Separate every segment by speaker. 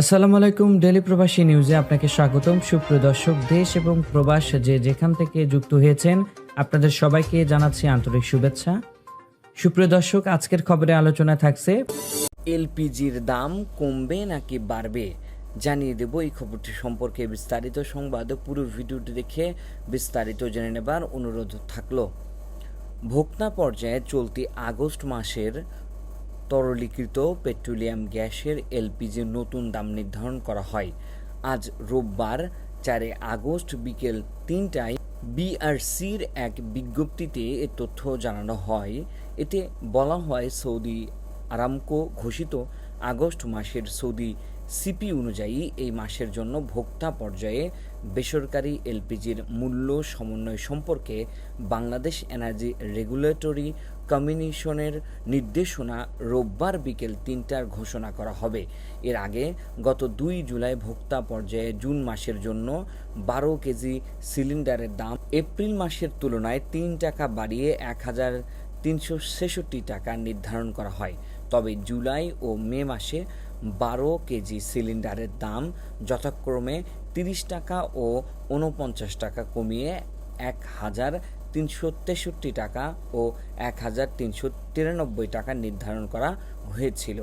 Speaker 1: আসসালামু আলাইকুম ডেলি প্রবাসী নিউজে আপনাকে স্বাগতম। সুপ্রিয় দর্শক, দেশ এবং প্রবাস যে যেখান থেকে যুক্ত হয়েছেন, আপনাদের সবাইকে জানাচ্ছি আন্তরিক শুভেচ্ছা। সুপ্রিয় দর্শক, আজকের খবরে আলোচনা থাকছে,
Speaker 2: এলপিজির দাম কমবে নাকি বাড়বে? জানিয়ে দেব এই খবরটি সম্পর্কে বিস্তারিত সংবাদ। পুরো ভিডিওটি দেখে বিস্তারিত জেনে নেবার অনুরোধ থাকল। ভোক্তা পর্যায়ে চলতি আগস্ট মাসের তরলীকৃত পেট্রোলিয়াম গ্যাসের এলপিজির নতুন দাম নির্ধারণ করা হয়। আজ রোববার, চারে আগস্ট বিকেল তিনটায় বিআরসির এক বিজ্ঞপ্তিতে এ তথ্য জানানো হয়। এতে বলা হয় সৌদি আরামকো ঘোষিত আগস্ট মাসের সৌদি সিপি অনুযায়ী এই মাসের জন্য ভোক্তা পর্যায়ে বেসরকারি এলপিজির মূল্য সমন্বয় সম্পর্কে বাংলাদেশ এনার্জি রেগুলেটরি কমিশনের নির্দেশনা রোববার বিকেল তিনটার ঘোষণা করা হবে। এর আগে গত দুই জুলাই ভোক্তা পর্যায়ে জুন মাসের জন্য বারো কেজি সিলিন্ডারের দাম এপ্রিল মাসের তুলনায় তিন টাকা বাড়িয়ে এক হাজার তিনশো ছেষট্টি টাকা নির্ধারণ করা হয়। তবে জুলাই ও মে মাসে বারো কেজি সিলিন্ডারের দাম যথাক্রমে তিরিশ টাকা ও উনপঞ্চাশ টাকা কমিয়ে এক হাজার তিনশো তেষট্টি টাকা ও এক হাজার তিনশো তিরানব্বই টাকা নির্ধারণ করা হয়েছিল।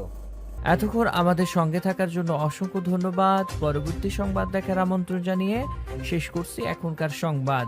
Speaker 1: এতক্ষণ আমাদের সঙ্গে থাকার জন্য অসংখ্য ধন্যবাদ। পরবর্তী সংবাদ দেখার আমন্ত্রণ জানিয়ে শেষ করছি এখনকার সংবাদ।